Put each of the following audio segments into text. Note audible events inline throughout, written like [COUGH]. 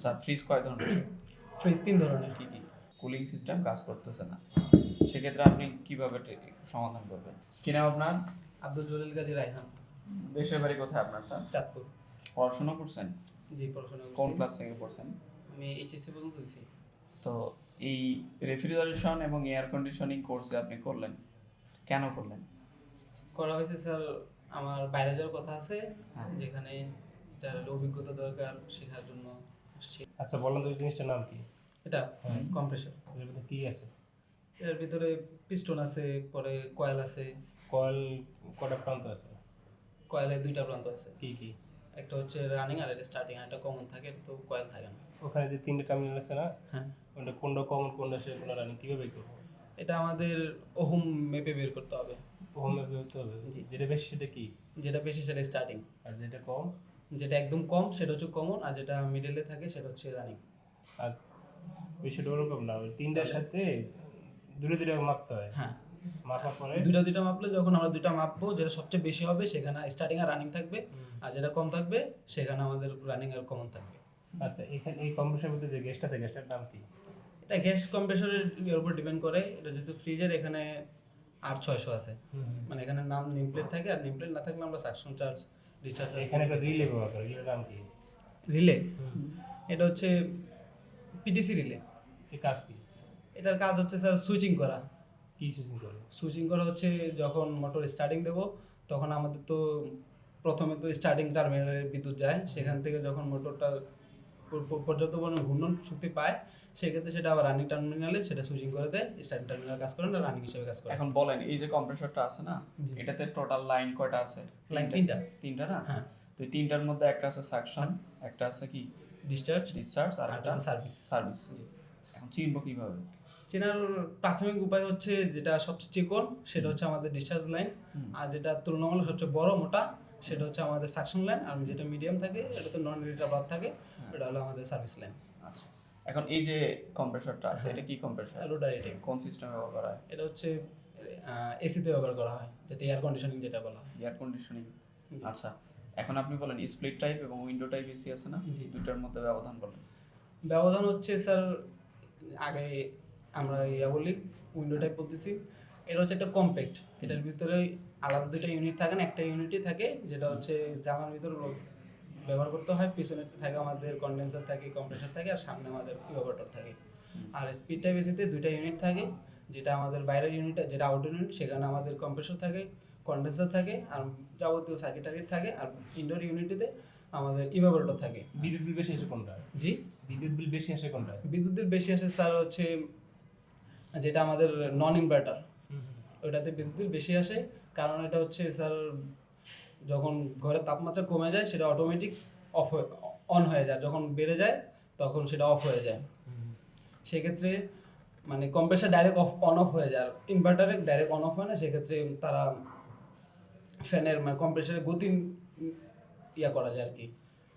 আচ্ছা ফ্রিজ কয় ধরনের? ফ্রিজ তিন ধরনের। কি কি? কুলিং সিস্টেম কাজ করতেছে না। সেক্ষেত্রে আপনি কীভাবে সমাধান করবেন? কি নাম আপনার? আব্দুল জলিল গাজী রায়হান। দেশের বাড়ি কোথায় আপনার স্যার? চাঁদপুর। পড়াশোনা করছেন? জি পড়াশোনা কোন ক্লাস থেকে পড়ছেন? আমি এইচএসসি পর্যন্ত দিছি তো এই রেফ্রিজারেশন এবং এয়ার কন্ডিশনিং কোর্সে আপনি করলেন কেন করলেন? করা হয়েছে স্যার আমার বাইরে যাওয়ার কথা আছে হ্যাঁ। যেখানে এটার অভিজ্ঞতা দরকার শেখার জন্য। আচ্ছা বলেন তো জিনিসটার নাম কি? এটা হ্যাঁ। কম্প্রেসর। এর মধ্যে কি আছে? এর ভিতরে পিস্টন আছে পরে কয়েল আছে। কয়েল কটা প্রান্ত আছে? কয়েলে দুইটা প্রান্ত আছে। কি কি? একটা হচ্ছে রানিং আর একটা স্টার্টিং আর একটা কমন থাকে তো কয়েল থাকে না। ওখানে যে তিনটে টার্মিনাল আছে না? হ্যাঁ। ওটা কোনটা কমন কোনটা সে কোনটা রানিং কীভাবে বের করব? এটা আমাদের ওহম মেপে বের করতে হবে। ওহমে বের করতে হবে। যেটা বেশি সেটা কি? যেটা বেশি সেটা স্টার্টিং আর যেটা কম? যেটা একদম কম সেটা হচ্ছে কমন আর যেটা মিডলে থাকে সেটা হচ্ছে রানিং আর বিষয়টা ওরকম না তিনটার সাথে দূরে দূরে মাপতে হয়। হ্যাঁ। মাপার পরে? দুইটা দুইটা মাপলে যখন আমরা দুইটা মাপবো যেটা সবচেয়ে বেশি হবে সেখানে স্টার্টিং আর রানিং থাকবে আর যেটা কম থাকবে সেখানে আমাদের রানিং আর কমন থাকবে। আচ্ছা এখানে এই কম্প্রেসার মধ্যে যে গ্যাসটা থাকে গ্যাসটার নাম কি? এটা গ্যাস কম্প্রেসরের উপর ডিপেন্ড করে এটা যেহেতু ফ্রিজের এখানে আর ছয়শো আছে। মানে এখানে নাম নেম প্লেট থাকে আর নেম প্লেট না থাকলে আমরা সাকশন চার্জ রিচার্জ এখানে একটা রিলে ব্যবহার করে রিলের নাম কি? রিলে এটা হচ্ছে পিটিসি রিলে এই কাজ কি? এটার কাজ হচ্ছে স্যার সুইচিং করা। কি সুইচিং করে? সুইচিং করা হচ্ছে যখন মোটর স্টার্টিং দেব তখন আমাদের তো প্রথমে তো স্টার্টিং টার্মিনালে বিদ্যুৎ যায়। সেখান থেকে যখন মোটরটা পর্যাপ্ত পরিমাণ ঘূর্ণন শক্তি পায় সেক্ষেত্রে সেটা আবার রানিং টার্মিনালে সেটা সুইচিং করে দেয় স্টার্টিং টার্মিনাল কাজ করে না রানিং হিসেবে কাজ করে। এখন বলেন এই যে কম্প্রেসরটা আছে না এটাতে টোটাল লাইন কয়টা আছে? লাইন তিনটা। তিনটা। না? হ্যাঁ। তো তিনটার মধ্যে একটা আছে সাকশন একটা আছে কি? ডিসচার্জ ডিসচার্জ আর একটা সার্ভিস সার্ভিস এখন চিনবো কীভাবে? চেনার প্রাথমিক উপায় হচ্ছে যেটা সবচেয়ে চিকন সেটা হচ্ছে আমাদের ডিসচার্জ লাইন আর যেটা তুলনামূলক সবচেয়ে বড় মোটা সেটা হচ্ছে আমাদের সাকশন লাইন আর যেটা মিডিয়াম থাকে এটা তো নন রিলেটার বাদ থাকে এটা হলো আমাদের সার্ভিস লাইন আচ্ছা। এখন এই যে কম্প্রেসরটা আছে এটা কি কম্প্রেসর রোটারি টাইপ কোন সিস্টেমে ব্যবহার করা হয়? এটা হচ্ছে এসিতে ব্যবহার করা হয় যেটা এয়ার কন্ডিশনিং যেটা বলা হয়। এয়ার কন্ডিশনিং আচ্ছা এখন আপনি বলেন স্প্লিট টাইপ এবং উইন্ডো টাইপ এসি আছে না? জি। দুটার মধ্যে ব্যবধান বলেন। ব্যবধান হচ্ছে স্যার আগে আমরা ইয়া বলি উইন্ডো টাইপ বলতেছি। এটা হচ্ছে একটা কম্প্যাক্ট এটার ভিতরে আলাদা দুটো ইউনিট থাকে না একটা ইউনিটই থাকে যেটা হচ্ছে জামার ভিতরে ব্যবহার করতে হয় পিছনে থাকে আমাদের কন্ডেন্সার থাকে কম্প্রেসার থাকে আর সামনে আমাদের ইভাপোরেটর থাকে। আর স্পিড টাইপ এসিতে দুইটা ইউনিট থাকে যেটা আমাদের বাইরের ইউনিট যেটা আউটডোর ইউনিট সেখানে আমাদের কম্প্রেসর থাকে কন্ডেন্সার থাকে আর যাবতীয় সার্কিট টার্কিট থাকে আর ইনডোর ইউনিটিতে আমাদের ইভাপোরেটর থাকে। বিদ্যুৎ বিল বেশি আসে কোনটা? জি? বিদ্যুৎ বিল বেশি আসে কোনটা? বিদ্যুতের বেশি আসে স্যার হচ্ছে যেটা আমাদের নন ইনভার্টার ওইটাতে বিদ্যুৎ বেশি আসে কারণ এটা হচ্ছে স্যার যখন ঘরের তাপমাত্রা কমে যায় সেটা অটোমেটিক অফ অন হয়ে যায়। যখন বেড়ে যায় তখন সেটা অফ হয়ে যায়। সেক্ষেত্রে মানে compressor direct off on off হয়ে যায়। আর ইনভার্টারে ডাইরেক্ট অন অফ হয় না সেক্ষেত্রে তারা ফ্যানের মানে কম্প্রেসারের গতি ইয়া করা যায় আর কি।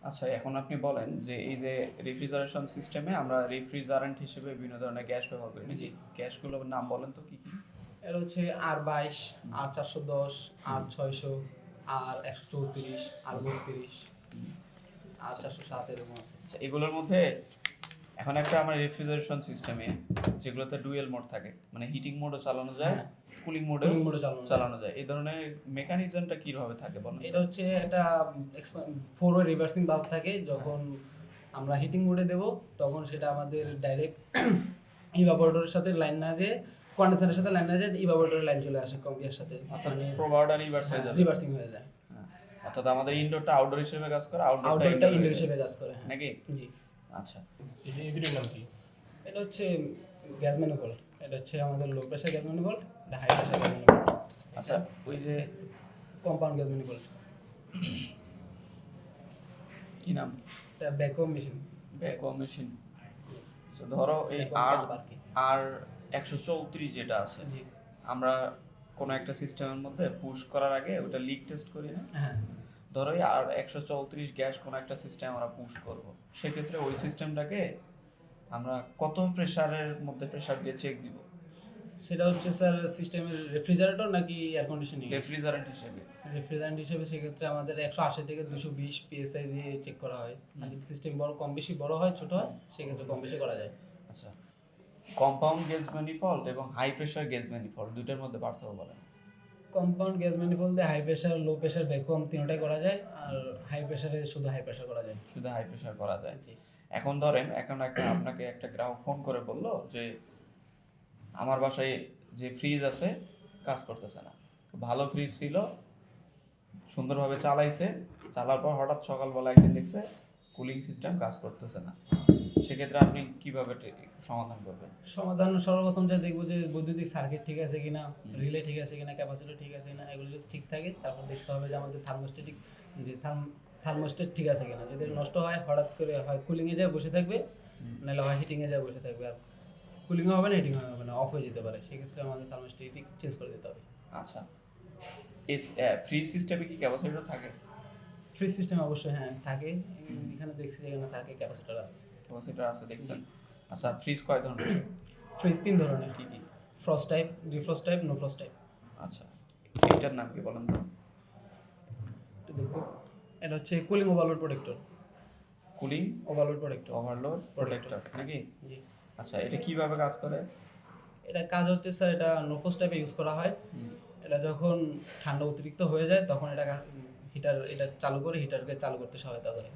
আচ্ছা এখন আপনি বলেন যে এই যে রেফ্রিজারেশন সিস্টেমে আমরা রেফ্রিজারেন্ট হিসেবে বিভিন্ন ধরনের গ্যাস ব্যবহার করি। জি। গ্যাসগুলোর নাম বলেন তো কি কি? এর হচ্ছে আর বাইশ আর চারশো দশ আর ছয়শো। আর একশো চৌত্রিশ আর বত্রিশ আর চারশো সাত এরকম আছে আচ্ছা এগুলোর মধ্যে এখন একটা আমার রেফ্রিজারেশন সিস্টেমে যেগুলোতে ডুয়েল মোড থাকে মানে হিটিং মোডও চালানো যায় হ্যাঁ। কুলিং মোডে চালানো যায়। চালানো যায় এই ধরনের মেকানিজমটা কীভাবে থাকে বলেন এটা হচ্ছে একটা ফোর ওয়ে রিভার্সিং বাল্ব থাকে যখন আমরা হিটিং মোডে দেব তখন সেটা আমাদের ডাইরেক্ট ইভাপোরেটরের [CLEARS THROAT] সাথে লাইন না যেয়ে কন্ডেন্সারের সাথে লাইন যেয়ে ইভাপোরেটরের লাইন চলে আসে কম্পিয়ার সাথে অর্থাৎ মানে প্রোভাইডার রিভার্স হয়ে যাবে। রিভার্সিং হয়ে যায়। হ্যাঁ। অর্থাৎ আমাদের ইনডোরটা আউটডোর হিসেবে কাজ করে আউটডোরটা ইনডোর হিসেবে কাজ করে হ্যাঁ। নাকি? জি। আচ্ছা। এই যে এই নাম কি? এটা হচ্ছে গ্যাস ম্যানুফোল্ড এটা হচ্ছে আমাদের লো প্রেশার গ্যাস ম্যানুফোল্ড এটা হাই প্রেশার গ্যাস ম্যানুফোল্ড আচ্ছা ওই যে কম্পাউন্ড গ্যাস ম্যানুফোল্ড কি নাম? এটা ব্যাকওয়াম মেশিন ভ্যাকুয়াম মেশিন তো ধরো এই আর আর কি। আর একশো চৌত্রিশ যেটা আছে জি। আমরা কোনো একটা সিস্টেমের মধ্যে পুশ করার আগে ওটা লিক টেস্ট করি না। হ্যাঁ। ধরো আর একশো চৌত্রিশ গ্যাস কোনো একটা সিস্টেম আমরা পুশ করব। সেক্ষেত্রে ওই সিস্টেমটাকে আমরা কত প্রেসারের মধ্যে প্রেসার দিয়ে চেক দিব? সেটা হচ্ছে স্যার সিস্টেমের রেফ্রিজারেটর নাকি এয়ার কন্ডিশনিং রেফ্রিজারেন্ট হিসেবে। রেফ্রিজারেন্ট হিসেবে সেক্ষেত্রে আমাদের একশো আশি থেকে দুশো বিশ পিএসআই দিয়ে চেক করা হয়। আর যদি সিস্টেম বড় কম বেশি বড় হয় ছোট হয় সেক্ষেত্রে কম বেশি করা যায়। আচ্ছা। কম্পাউন্ড গেজ ম্যানিফল্ট এবং হাই প্রেশার গেজ ম্যানিফল্ট দুইটার মধ্যে পার্থক্য বলেন। কম্পাউন্ড গ্যাস ম্যানিফোল্ড দিয়ে high pressure low pressure vacuum তিনটাই করা যায় আর হাই প্রেশারে শুধু হাই প্রেশার করা যায়। শুধু হাই প্রেশার করা যায়। এখন ধরেন এখন একটা আপনাকে একটা গ্রাহক ফোন করে বলল যে আমার বাসায় যে ফ্রিজ আছে কাজ করতেছে না। ভালো ফ্রিজ ছিল সুন্দরভাবে চালাইছে চালার পর হঠাৎ সকালবেলা একদিন দেখছে কুলিং সিস্টেম কাজ করতেছে না। সেক্ষেত্রে আপনি কীভাবে সমাধান করবেন? সমাধান সর্বপ্রথম যা দেখব যে বৈদ্যুতিক সার্কিট ঠিক আছে কিনা রিলে ঠিক আছে কিনা ক্যাপাসিটি ঠিক আছে কিনা এগুলো যদি ঠিক থাকে তারপর দেখতে হবে যে আমাদের থার্মোস্টেটিক যে থার্মোস্টেট ঠিক আছে কিনা। যদি নষ্ট হয় হঠাৎ করে হয় কুলিংয়ে যায় বসে থাকবে নাহলে হয় হিটিংয়ে যায় বসে থাকবে। আর কুলিংও হবে না হিটিং হবে না অফ হয়ে যেতে পারে। সেক্ষেত্রে আমাদের থার্মোস্টেটিক চেঞ্জ করে দিতে হবে। আচ্ছা। ফ্রিজ সিস্টেমে কি ক্যাপাসিটর থাকে? ফ্রিজ সিস্টেম অবশ্যই হ্যাঁ। থাকে এখানে দেখছি এখানে থাকে ক্যাপাসিটার আছে। ক্যাপাসিটার আছে দেখছেন? আচ্ছা ফ্রিজ কয় ধরনের? ফ্রিজ তিন ধরনের। কি কি? Frost type defrost type no frost type আচ্ছা এটার নাম কি বলেন তো? একটু দেখব। এটা হচ্ছে cooling overload protector cooling overload protector overload protector নাকি? জি। আচ্ছা এটা কীভাবে কাজ করে? এটা কাজ হচ্ছে স্যার এটা নোফোস টাইপে ইউজ করা হয়। এটা যখন ঠান্ডা অতিরিক্ত হয়ে যায় তখন এটা হিটার এটা চালু করে হিটারকে চালু করতে সহায়তা করে।